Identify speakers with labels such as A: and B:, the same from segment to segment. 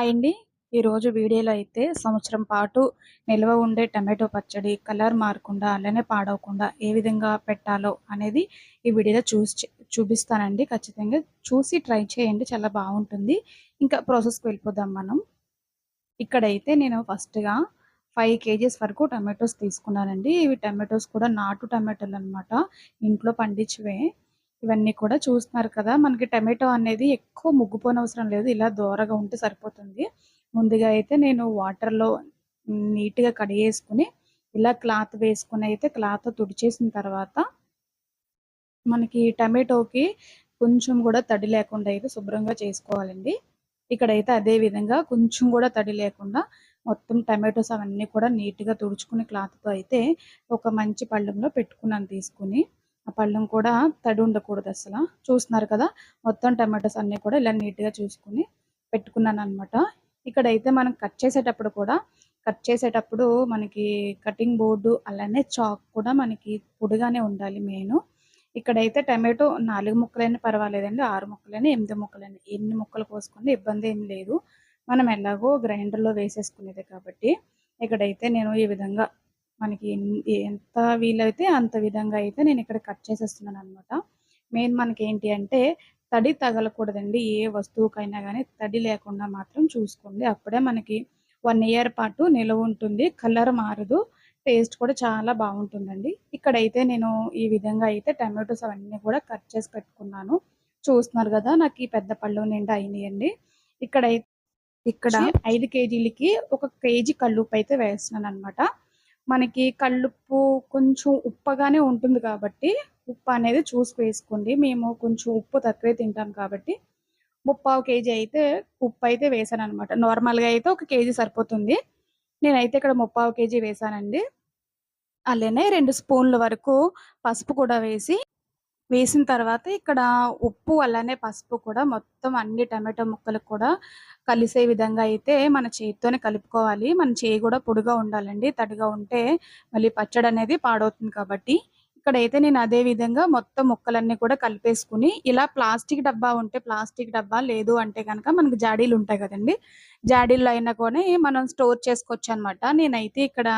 A: Hi అండి ఈరోజు వీడియోలో అయితే సంవత్సరం పాటు నిల్వ ఉండే టమాటో పచ్చడి కలర్ మారకుండా అలానే పాడవకుండా ఏ విధంగా పెట్టాలో అనేది ఈ వీడియోలో చూసి చూపిస్తానండి. ఖచ్చితంగా చూసి ట్రై చేయండి. చాలా బాగుంటుంది. ఇంకా ప్రాసెస్కి వెళ్ళిపోదాం మనం. ఇక్కడైతే నేను ఫస్ట్గా ఫైవ్ కేజీస్ వరకు టమాటోస్ తీసుకున్నానండి. ఇవి టమాటోస్ కూడా నాటు టమాటోలు అనమాట ఇంట్లో పండించివే. ఇవన్నీ కూడా చూస్తున్నారు కదా. మనకి టమాటో అనేది ఎక్కువ ముగ్గుపోని అవసరం లేదు. ఇలా దూరగా ఉంటే సరిపోతుంది. ముందుగా అయితే నేను వాటర్లో నీట్గా కడిగేసుకుని ఇలా క్లాత్ వేసుకుని అయితే క్లాత్ తుడిచేసిన తర్వాత మనకి టమాటోకి కొంచెం కూడా తడి లేకుండా అయితే శుభ్రంగా చేసుకోవాలండి. ఇక్కడైతే అదే విధంగా కొంచెం కూడా తడి లేకుండా మొత్తం టమాటోస్ అవన్నీ కూడా నీట్గా తుడుచుకుని క్లాత్తో అయితే ఒక మంచి పళ్ళెంలో పెట్టుకున్నాను తీసుకుని. ఆ పళ్ళెం కూడా తడి ఉండకూడదు అసలు. చూస్తున్నారు కదా మొత్తం టమాటోస్ అన్నీ కూడా ఇలా నీట్గా చూసుకుని పెట్టుకున్నాను అనమాట ఇక్కడైతే మనం కట్ చేసేటప్పుడు కూడా కట్ చేసేటప్పుడు మనకి కటింగ్ బోర్డు అలానే చాక్ కూడా మనకి పొడిగానే ఉండాలి మెయిన్. ఇక్కడైతే టమాటో నాలుగు ముక్కలైనా పర్వాలేదండి ఆరు ముక్కలైనా ఎనిమిది ముక్కలైనా ఎన్ని ముక్కలు కోసుకుంటే ఇబ్బంది ఏం లేదు. మనం ఎలాగో గ్రైండర్లో వేసేసుకునేది కాబట్టి ఇక్కడైతే నేను ఈ విధంగా మనకి ఎంత వీలైతే అంత విధంగా అయితే నేను ఇక్కడ కట్ చేసేస్తున్నాను అనమాట మెయిన్ మనకి ఏంటి అంటే తడి తగలకూడదండి. ఏ వస్తువుకైనా కానీ తడి లేకుండా మాత్రం చూసుకోండి. అప్పుడే మనకి వన్ ఇయర్ పాటు నిలవ ఉంటుంది. కలర్ మారదు. టేస్ట్ కూడా చాలా బాగుంటుందండి. ఇక్కడైతే నేను ఈ విధంగా అయితే టమాటోస్ అవన్నీ కూడా కట్ చేసి పెట్టుకున్నాను. చూస్తున్నారు కదా నాకు ఈ పెద్ద పళ్ళు నిండా అయినాయండి. ఇక్కడ ఇక్కడ ఐదు కేజీలకి ఒక కేజీ కల్లుప్పు అయితే వేస్తున్నాను అనమాట మనకి కళ్ళుప్పు కొంచెం ఉప్పగానే ఉంటుంది కాబట్టి ఉప్పు అనేది చూసి వేసుకోండి. మేము కొంచెం ఉప్పు తక్కువే తింటాం కాబట్టి ముప్పావు కేజీ అయితే ఉప్పు అయితే వేసాను అనమాట నార్మల్గా అయితే ఒక కేజీ సరిపోతుంది. నేనైతే ఇక్కడ ముప్పావు కేజీ వేసానండి. అలానే రెండు స్పూన్ల వరకు పసుపు కూడా వేసి వేసిన తర్వాత ఇక్కడ ఉప్పు అలానే పసుపు కూడా మొత్తం అన్ని టమాటో ముక్కలు కూడా కలిసే విధంగా అయితే మన చేతితోనే కలుపుకోవాలి. మన చేయి కూడా పొడిగా ఉండాలండి. తడిగా ఉంటే మళ్ళీ పచ్చడి అనేది పాడవుతుంది కాబట్టి. ఇక్కడైతే నేను అదే విధంగా మొత్తం ముక్కలన్నీ కూడా కలిపేసుకుని ఇలా ప్లాస్టిక్ డబ్బా ఉంటే ప్లాస్టిక్ డబ్బా లేదు అంటే కనుక మనకి జాడీలు ఉంటాయి కదండి. జాడీల్లో అయినా కూడా మనం స్టోర్ చేసుకోవచ్చు అనమాట నేనైతే ఇక్కడ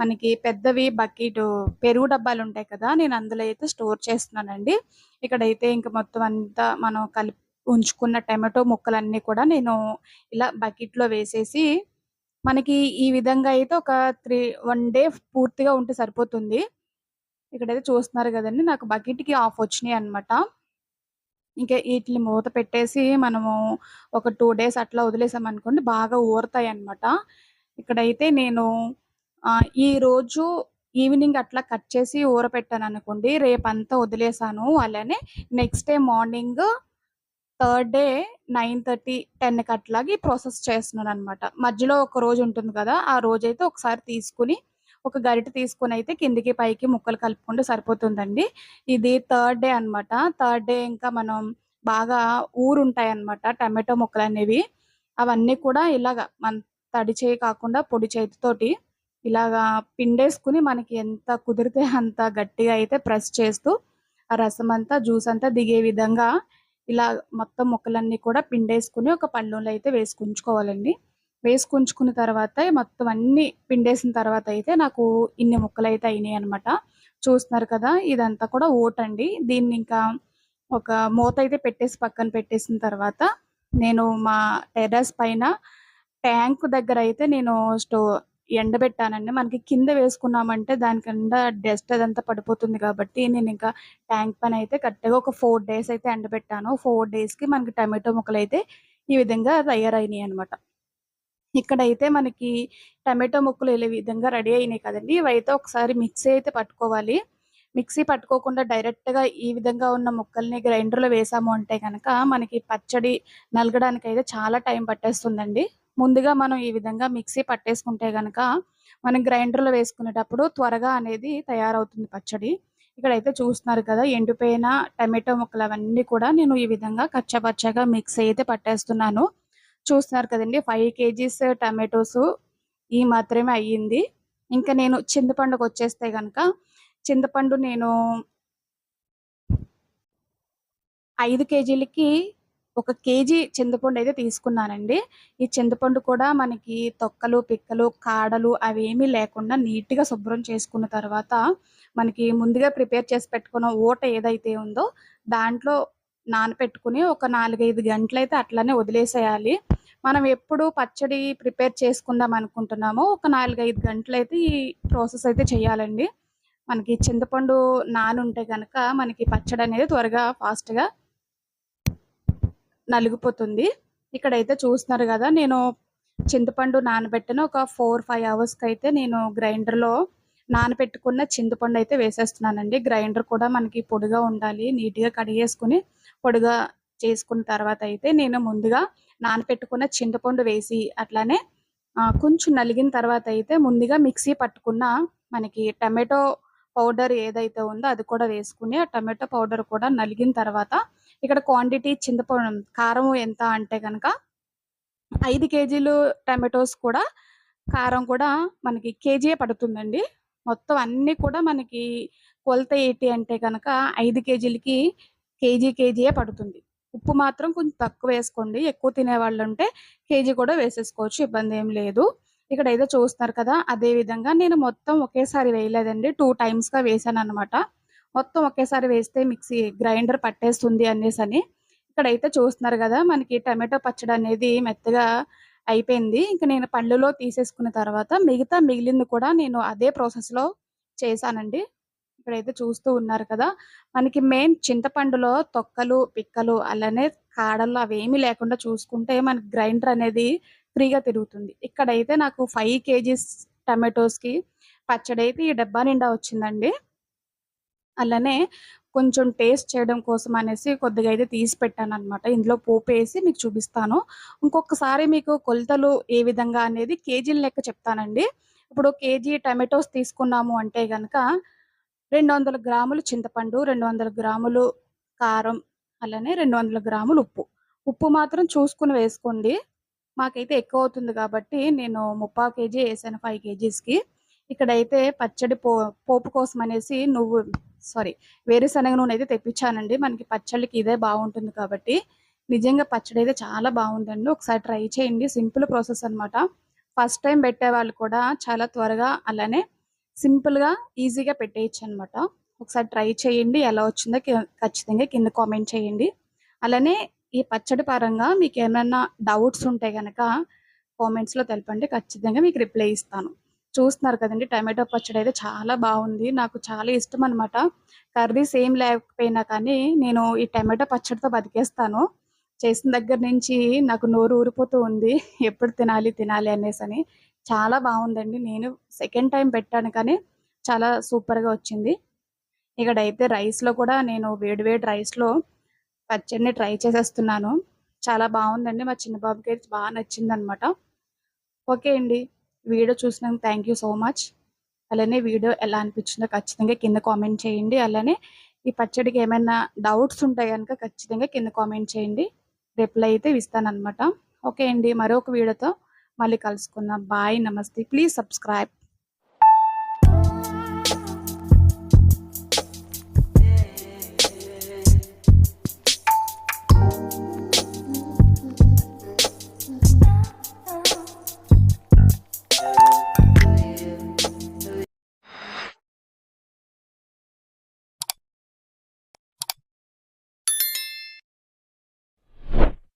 A: మనకి పెద్దవి బకెట్ పెరుగు డబ్బాలు ఉంటాయి కదా నేను అందులో అయితే స్టోర్ చేస్తున్నానండి. ఇక్కడైతే ఇంకా మొత్తం అంతా మనం కలిపి ఉంచుకున్న టమాటో ముక్కలన్నీ కూడా నేను ఇలా బకెట్లో వేసేసి మనకి ఈ విధంగా అయితే ఒక త్రీ వన్ డే పూర్తిగా ఉంటే సరిపోతుంది. ఇక్కడైతే చూస్తున్నారు కదండి. నాకు బకెట్కి ఆఫ్ వచ్చినాయి అనమాట ఇంకా వీటిని మూత పెట్టేసి మనము ఒక టూ డేస్ అట్లా వదిలేసామనుకోండి బాగా ఊరుతాయి అనమాట ఇక్కడైతే నేను ఈ రోజు ఈవినింగ్ అట్లా కట్ చేసి ఊరపెట్టాను అనుకోండి. రేపంతా వదిలేసాను అలానే next day morning third day nine thirty టెన్కి అట్లాగే ప్రాసెస్ చేస్తున్నాను అనమాట మధ్యలో ఒక రోజు ఉంటుంది కదా ఆ రోజైతే ఒకసారి తీసుకుని ఒక గరిట తీసుకుని అయితే కిందికి పైకి ముక్కలు కలుపుకుంటే సరిపోతుందండి. ఇది థర్డ్ డే అనమాట థర్డ్ డే ఇంకా మనం బాగా ఊరుంటాయి అనమాట టమాటో ముక్కలు అనేవి అవన్నీ కూడా ఇలాగ మన తడి చేయి కాకుండా పొడి చేతితోటి ఇలాగా పిండేసుకుని మనకి ఎంత కుదిరితే అంత గట్టిగా అయితే ప్రెస్ చేస్తూ ఆ రసం అంతా జ్యూస్ అంతా దిగే విధంగా ఇలా మొత్తం ముక్కలన్నీ కూడా పిండేసుకుని ఒక పళ్ళులో అయితే వేసుకుంచుకోవాలండి. వేసుకుంచుకున్న తర్వాత మొత్తం అన్ని పిండేసిన తర్వాత అయితే నాకు ఇన్ని ముక్కలు అయితే అయినాయి అనమాట చూస్తున్నారు కదా ఇదంతా కూడా ఓటండి. దీన్ని ఇంకా ఒక మూత అయితే పెట్టేసి పక్కన పెట్టేసిన తర్వాత నేను మా టెర్రస్ పైన ట్యాంక్ దగ్గర అయితే నేను స్టో ఎండబెట్టానండి. మనకి కింద వేసుకున్నామంటే దాని కింద డస్ట్ అదంతా పడిపోతుంది కాబట్టి నేను ఇంకా ట్యాంక్ పైన అయితే కరెక్ట్గా ఒక ఫోర్ డేస్ అయితే ఎండబెట్టాను. ఫోర్ డేస్కి మనకి టమాటో ముక్కలు అయితే ఈ విధంగా తయారైనాయి అనమాట ఇక్కడైతే మనకి టమాటో ముక్కలు వెళ్ళే విధంగా రెడీ అయినాయి కదండి. ఇవైతే ఒకసారి మిక్సీ అయితే పట్టుకోవాలి. మిక్సీ పట్టుకోకుండా డైరెక్ట్గా ఈ విధంగా ఉన్న ముక్కల్ని గ్రైండర్లో వేసాము అంటే కనుక మనకి పచ్చడి నలగడానికి అయితే చాలా టైం పట్టేస్తుందండి. ముందుగా మనం ఈ విధంగా మిక్సీ పట్టేసుకుంటే కనుక మనం గ్రైండర్లో వేసుకునేటప్పుడు త్వరగా అనేది తయారవుతుంది పచ్చడి. ఇక్కడైతే చూస్తున్నారు కదా ఎండిపోయిన టమాటో ముక్కలు అవన్నీ కూడా నేను ఈ విధంగా కచ్చపచ్చగా మిక్సీ అయితే పట్టేస్తున్నాను. చూస్తున్నారు కదండి. ఫైవ్ కేజీస్ టమాటోస్ ఈ మాత్రమే అయ్యింది. ఇంకా నేను చింతపండుకి వచ్చేస్తే కనుక చింతపండు నేను ఐదు కేజీలకి ఒక కేజీ చింతపండు అయితే తీసుకున్నానండి. ఈ చింతపండు కూడా మనకి తొక్కలు పిక్కలు కాడలు అవేమీ లేకుండా నీట్గా శుభ్రం చేసుకున్న తర్వాత మనకి ముందుగా ప్రిపేర్ చేసి పెట్టుకున్న ఊట ఏదైతే ఉందో దాంట్లో నానపెట్టుకుని ఒక నాలుగైదు గంటలు అయితే అట్లానే వదిలేసేయాలి. మనం ఎప్పుడు పచ్చడి ప్రిపేర్ చేసుకుందాం అనుకుంటున్నామో ఒక నాలుగైదు గంటలు అయితే ఈ ప్రాసెస్ అయితే చేయాలండి. మనకి చింతపండు నానుంటే కనుక మనకి పచ్చడి అనేది త్వరగా ఫాస్ట్గా నలిగిపోతుంది. ఇక్కడైతే చూస్తున్నారు కదా నేను చింతపండు నానబెట్టిన ఒక ఫోర్ ఫైవ్ అవర్స్కి అయితే నేను గ్రైండర్లో నానబెట్టుకున్న చింతపండు అయితే వేసేస్తున్నానండి. గ్రైండర్ కూడా మనకి పొడిగా ఉండాలి. నీట్గా కడిగేసుకుని పొడిగా చేసుకున్న తర్వాత అయితే నేను ముందుగా నానబెట్టుకున్న చింతపండు వేసి అట్లానే కొంచెం నలిగిన తర్వాత అయితే ముందుగా మిక్సీ పట్టుకున్న మనకి టమాటో పౌడర్ ఏదైతే ఉందో అది కూడా వేసుకుని ఆ టమాటో పౌడర్ కూడా నలిగిన తర్వాత ఇక్కడ క్వాంటిటీ చింతపండు కారం ఎంత అంటే కనుక ఐదు కేజీలు టమాటోస్ కూడా కారం కూడా మనకి కేజీయే పడుతుందండి. మొత్తం అన్నీ కూడా మనకి కొలత ఏంటి అంటే కనుక ఐదు కేజీలకి కేజీ కేజీయే పడుతుంది. ఉప్పు మాత్రం కొంచెం తక్కువ వేసుకోండి. ఎక్కువ తినేవాళ్ళు ఉంటే కేజీ కూడా వేసేసుకోవచ్చు ఇబ్బంది ఏం లేదు. ఇక్కడ ఏదో చూస్తున్నారు కదా అదే విధంగా నేను మొత్తం ఒకేసారి వేయలేదండి. టూ టైమ్స్గా వేసాను అనమాట మొత్తం ఒకేసారి వేస్తే మిక్సీ గ్రైండర్ పట్టేస్తుంది అనేసి అని ఇక్కడైతే చూస్తున్నారు కదా మనకి టమాటో పచ్చడి అనేది మెత్తగా అయిపోయింది. ఇంకా నేను పళ్ళులో తీసేసుకున్న తర్వాత మిగతా మిగిలింది కూడా నేను అదే ప్రాసెస్లో చేశానండి. ఇక్కడైతే చూస్తూ ఉన్నారు కదా! మనకి మెయిన్ చింతపండులో తొక్కలు పిక్కలు అలానే కాడలు అవేమీ లేకుండా చూసుకుంటే మనకి గ్రైండర్ అనేది ఫ్రీగా తిరుగుతుంది. ఇక్కడైతే నాకు ఫైవ్ కేజీస్ టమాటోస్కి పచ్చడి అయితే ఈ డబ్బా నిండా వచ్చిందండి. అలానే కొంచెం టేస్ట్ చేయడం కోసం అనేసి కొద్దిగా అయితే తీసి పెట్టాను అనమాట ఇందులో పోపు వేసి మీకు చూపిస్తాను. ఇంకొకసారి మీకు కొలతలు ఏ విధంగా అనేది కేజీల లెక్క చెప్తానండి. ఇప్పుడు కేజీ టమాటోస్ తీసుకున్నాము అంటే కనుక రెండు వందల గ్రాములు చింతపండు రెండు వందల గ్రాములు కారం అలానే రెండు వందల గ్రాములు ఉప్పు. ఉప్పు మాత్రం చూసుకుని వేసుకోండి. మాకైతే ఎక్కువ అవుతుంది కాబట్టి నేను ముప్పావు కేజీ వేసాను ఫైవ్ కేజీస్కి. ఇక్కడైతే పచ్చడి పో పోపు కోసం అనేసి నువ్వు సారీ వేరుశనగ నూనె అయితే తెప్పించానండి. మనకి పచ్చళ్ళకి ఇదే బాగుంటుంది కాబట్టి. నిజంగా పచ్చడి అయితే చాలా బాగుందండి. ఒకసారి ట్రై చేయండి. సింపుల్ ప్రాసెస్ అనమాట ఫస్ట్ టైం పెట్టే వాళ్ళు కూడా చాలా త్వరగా అలానే సింపుల్గా ఈజీగా పెట్టేయచ్చు అనమాట ఒకసారి ట్రై చేయండి. ఎలా వచ్చిందో ఖచ్చితంగా కింద కామెంట్ చేయండి. అలానే ఈ పచ్చడి పరంగా మీకు ఏమైనా డౌట్స్ ఉంటే కనుక కామెంట్స్లో తెలపండి. ఖచ్చితంగా మీకు రిప్లై ఇస్తాను. చూస్తున్నారు కదండి. టమాటో పచ్చడి అయితే చాలా బాగుంది. నాకు చాలా ఇష్టం అనమాట కర్రీస్ ఏం లేకపోయినా కానీ నేను ఈ టమాటో పచ్చడితో బతికేస్తాను. చేసిన దగ్గర నుంచి నాకు నోరు ఊరిపోతూ ఉంది. ఎప్పుడు తినాలి తినాలి అనేసి అని. చాలా బాగుందండి. నేను సెకండ్ టైం పెట్టాను కానీ చాలా సూపర్గా వచ్చింది. ఇక్కడైతే రైస్లో కూడా నేను వేడి వేడి రైస్లో పచ్చడిని ట్రై చేసేస్తున్నాను. చాలా బాగుందండి. మా చిన్నబాబుకి అయితే బాగా నచ్చింది అనమాట ఓకే అండి. వీడియో చూసినందుకు థ్యాంక్ యూ సో మచ్ అలానే వీడియో ఎలా అనిపించిందో ఖచ్చితంగా కింద కామెంట్ చేయండి. అలానే ఈ పచ్చడికి ఏమైనా డౌట్స్ ఉంటాయి కనుక ఖచ్చితంగా కింద కామెంట్ చేయండి. రిప్లై అయితే ఇస్తానమాట ఓకే అండి మరొక వీడియోతో మళ్ళీ కలుసుకుందాం. బాయ్ నమస్తే. Please subscribe